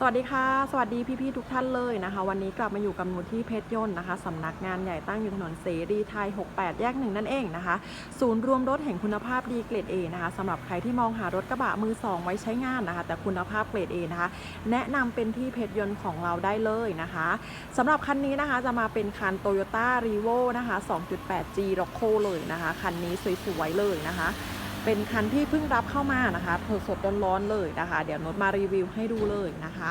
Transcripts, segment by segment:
สวัสดีค่ะ สวัสดีพี่ ๆ ทุกท่านเลยนะคะ วันนี้กลับมาอยู่กับหนูที่เพชรยนต์นะคะสำนักงานใหญ่ตั้งอยู่ถนนเสรีไทย 68 แยกหนึ่งนั่นเองนะคะ ศูนย์รวมรถแห่งคุณภาพดีเกรด A นะคะสำหรับใครที่มองหารถกระบะมือ 2 ไว้ใช้งานนะคะ แต่คุณภาพเกรด A นะคะ แนะนำเป็นที่เพชรยนต์ของเราได้เลยนะคะสำหรับคันนี้นะคะจะมาเป็นคัน Toyota r e v o นะคะ 2.8G Rocco เลยนะคะ คันนี้สวยๆเลยนะคะ เป็นคันที่เพิ่งรับเข้ามานะคะสดๆร้อนๆเลยนะคะ เดี๋ยวนุชมารีวิวให้ดูเลยนะคะ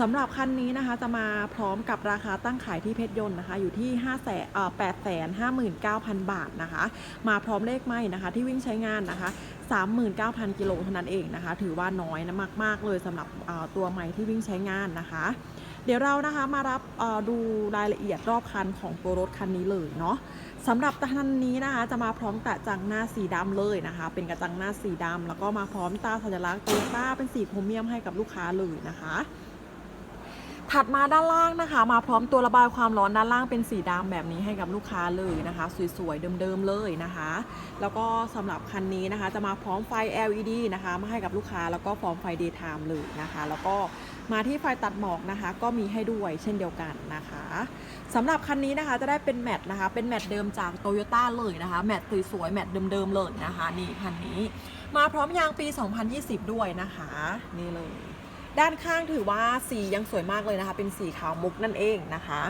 สำหรับคันนี้นะคะจะมาพร้อมกับราคาตั้งขายที่เพชรยนต์นะคะ อยู่ที่5แสนเอ่อ8แสน59,000บาทนะคะ มาพร้อมเลขไม้นะคะ ที่วิ่งใช้งานนะคะ39,000 กิโลเท่านั้นเองนะคะ ถือว่าน้อยนะมาก ๆ เลยสำหรับตัวไม้ที่วิ่งใช้งานนะคะ เดี๋ยวเรานะคะมารับดูรายละเอียดรอบคันของตัวรถคันนี้เลยเนาะสำหรับคันนี้นะคะจะมาพร้อมกระจังหน้าสีดำเลยนะคะ เป็นกระจังหน้าสีดำแล้วก็มาพร้อมตาสัญลักษณ์โตโยต้าเป็นสีโครเมียมให้กับลูกค้าเลยนะคะถัดมาด้านล่างนะคะ มาพร้อมตัวระบายความร้อนด้านล่างเป็นสีดำแบบนี้ให้กับลูกค้าเลยนะคะ สวยๆเดิมๆเลยนะคะ แล้วก็สำหรับคันนี้นะคะ จะมาพร้อมไฟ LED นะคะ มาให้กับลูกค้าแล้วก็พร้อมไฟ daytime เลยนะคะ แล้วก็ มาที่ไฟตัดหมอกนะคะ ก็มีให้ด้วยเช่นเดียวกันนะคะสำหรับคันนี้นะคะจะได้เป็นแมตต์นะคะ เป็นแมตต์เดิมจากโตโยต้าเลยนะคะ แมตต์สวยๆแมตต์เดิมๆเลยนะคะ นี่คันนี้ มาพร้อมยางปี 2020 ด้วยนะคะ นี่เลย ด้านข้างถือว่าสียังสวยมากเลยนะคะ เป็นสีขาวมุกนั่นเองนะคะ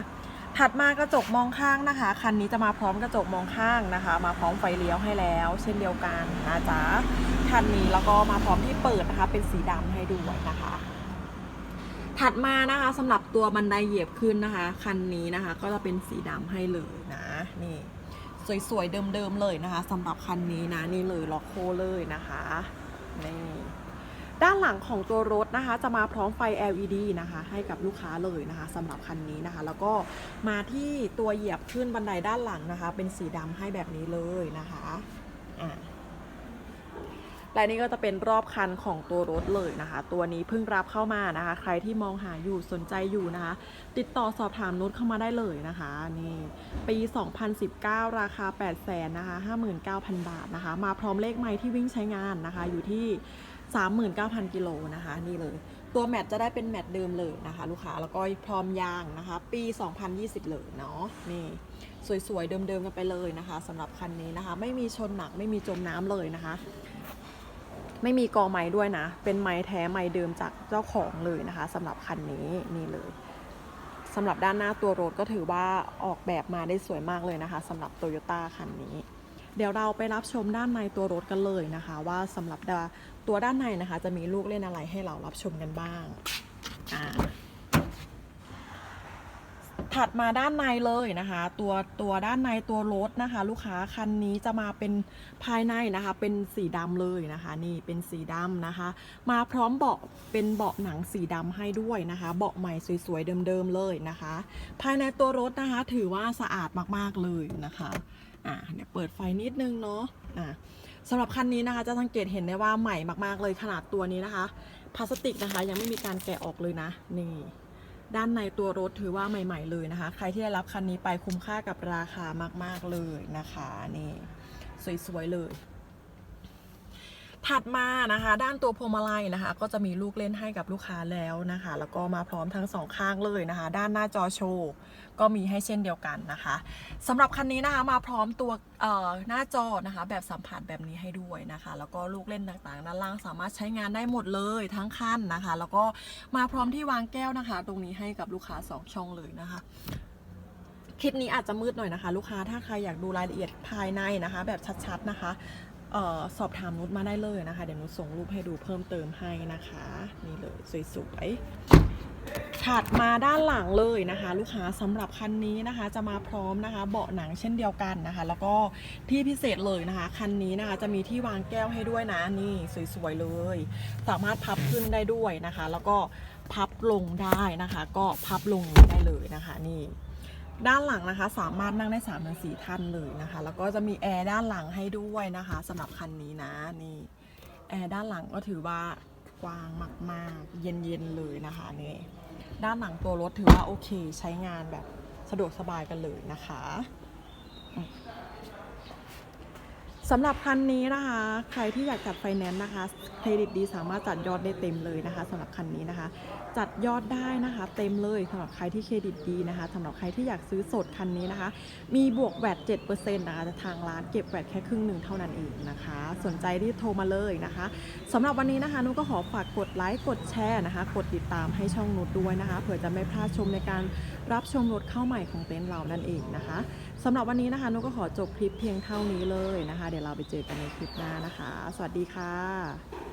ถัดมากระจกมองข้างนะคะ คันนี้จะมาพร้อมกระจกมองข้างนะคะ มาพร้อมไฟเลี้ยวให้แล้ว เช่นเดียวกันนะจ๊ะคันนี้แล้วก็มาพร้อมที่เปิดนะคะ เป็นสีดำให้ด้วยนะคะ ถัดมานะคะสำหรับตัวบันไดเหยียบขึ้นนะคะ คันนี้นะคะ ก็จะเป็นสีดำให้เลยนะนี่สวยๆเดิมๆเลยนะคะสำหรับคันนี้นะนี่เลยล็อกโคเลยนะคะนี่ด้านหลังของตัวรถนะคะ จะมาพร้อมไฟ LED นะคะ ให้กับลูกค้าเลยนะคะสำหรับคันนี้นะคะ แล้วก็มาที่ตัวเหยียบขึ้นบันไดด้านหลังนะคะ เป็นสีดำให้แบบนี้เลยนะคะอ่า และนี่ก็จะเป็นรอบคันของตัวรถเลยนะคะ ตัวนี้เพิ่งรับเข้ามานะคะ ใครที่มองหาอยู่สนใจอยู่นะคะ ติดต่อสอบถามนุชเข้ามาได้เลยนะคะนี่ปี 2019 ราคา 8 0 0แสนนะคะ 59,000 บาทนะคะ มาพร้อมเลขไม้ที่วิ่งใช้งานนะคะ อยู่ที่ 39,000 กิโลนะคะ นี่เลย ตัวแมตต์จะได้เป็นแมตต์เดิมเลยนะคะ ลูกค้าแล้วก็พร้อมยางนะคะ ปี 2020 เลยเนาะนี่สวยๆ เดิมๆ กันไปเลยนะคะสำหรับคันนี้นะคะ ไม่มีชนหนักไม่มีจมน้ำเลยนะคะ ไม่มีกอไม้ด้วยนะ เป็นไม้แท้ไม้เดิมจากเจ้าของเลยนะคะสำหรับคันนี้นี่เลยสำหรับด้านหน้าตัวรถก็ถือว่าออกแบบมาได้สวยมากเลยนะคะสำหรับโตโยต้าคันนี้ เดี๋ยวเราไปรับชมด้านในตัวรถกันเลยนะคะ ว่าสำหรับตัวด้านในนะคะ จะมีลูกเล่นอะไรให้เรารับชมกันบ้างอ่า ถัดมาด้านในเลยนะคะ ตัวตัวด้านในตัวรถนะคะ ลูกค้าคันนี้จะมาเป็นภายในนะคะ เป็นสีดำเลยนะคะ นี่เป็นสีดำนะคะ มาพร้อมเบาะเป็นเบาะหนังสีดำให้ด้วยนะคะ เบาะใหม่สวยๆเดิมๆเลยนะคะ ภายในตัวรถนะคะ ถือว่าสะอาดมากๆเลยนะคะอ่าเดี๋ยวเปิดไฟนิดนึงเนาะอ่าสำหรับคันนี้นะคะจะสังเกตเห็นได้ว่าใหม่มากๆเลยขนาดตัวนี้นะคะพลาสติกนะคะ ยังไม่มีการแกะออกเลยนะนี่ ด้านในตัวรถถือว่าใหม่ ๆ เลยนะคะ ใครที่ได้รับคันนี้ไปคุ้มค่ากับราคามาก ๆเลยนะคะนี่สวย ๆ เลย ถัดมานะคะ ด้านตัวพวงมาลัยนะคะ ก็จะมีลูกเล่นให้กับลูกค้าแล้วนะคะ แล้วก็มาพร้อมทั้งสองข้างเลยนะคะ ด้านหน้าจอโชว์ก็มีให้เช่นเดียวกันนะคะสำหรับคันนี้นะคะมาพร้อมตัวเอ่อหน้าจอนะคะ แบบสัมผัสแบบนี้ให้ด้วยนะคะ แล้วก็ลูกเล่นต่างๆด้านล่างสามารถใช้งานได้หมดเลยทั้งคันนะคะ แล้วก็มาพร้อมที่วางแก้วนะคะ ตรงนี้ให้กับลูกค้าสองช่องเลยนะคะคลิปนี้อาจจะมืดหน่อยนะคะ ลูกค้าถ้าใครอยากดูรายละเอียดภายในนะคะ แบบชัดๆนะคะ ออสอบถามนุชมาได้เลยนะคะ เดี๋ยวนุชส่งรูปให้ดูเพิ่มเติมให้นะคะ นี่เลยสวยๆถัดมาด้านหลังเลยนะคะ ลูกค้าสำหรับคันนี้นะคะ จะมาพร้อมนะคะ เบาะหนังเช่นเดียวกันนะคะ แล้วก็ที่พิเศษเลยนะคะ คันนี้นะคะจะมีที่วางแก้วให้ด้วยนะนี่สวยๆเลย สามารถพับขึ้นได้ด้วยนะคะ แล้วก็พับลงได้นะคะ ก็พับลงได้เลยนะคะ นี่ ด้านหลังนะคะ สามารถนั่งได้3ามถึงสท่านเลยนะคะ แล้วก็จะมีแอร์ด้านหลังให้ด้วยนะคะสำหรับคันนี้นะนี่แอร์ด้านหลังก็ถือว่ากว้างมากๆ เย็นๆเลยนะคะนี่ด้านหลังตัวรถถือว่าโอเค ใช้งานแบบสะดวกสบายกันเลยนะคะ สำหรับคันนี้นะคะ ใครที่อยากจัดไฟแนนซ์นะคะ เครดิตดีสามารถจัดยอดได้เต็มเลยนะคะสำหรับคันนี้นะคะ จัดยอดได้นะคะ เต็มเลยสำหรับใครที่เครดิตดีนะคะสำหรับใครที่อยากซื้อสดคันนี้นะคะ มีบวกแวด7%นะคะแต่ทางร้านเก็บแวดแค่ครึ่งหนึ่งเท่านั้นเองนะคะ สนใจที่โทรมาเลยนะคะสำหรับวันนี้นะคะนุก็ขอฝากกดไลค์กดแชร์นะคะ กดติดตามให้ช่องนุชด้วยนะคะเผื่อจะไม่พลาดชมในการรับชมรถเข้าใหม่ของเต็นท์เรานั่นเองนะคะสำหรับวันนี้นะคะนุก็ขอจบคลิปเพียงเท่านี้เลยนะคะ เดี๋ยวเราไปเจอกันในคลิปหน้านะคะ สวัสดีค่ะ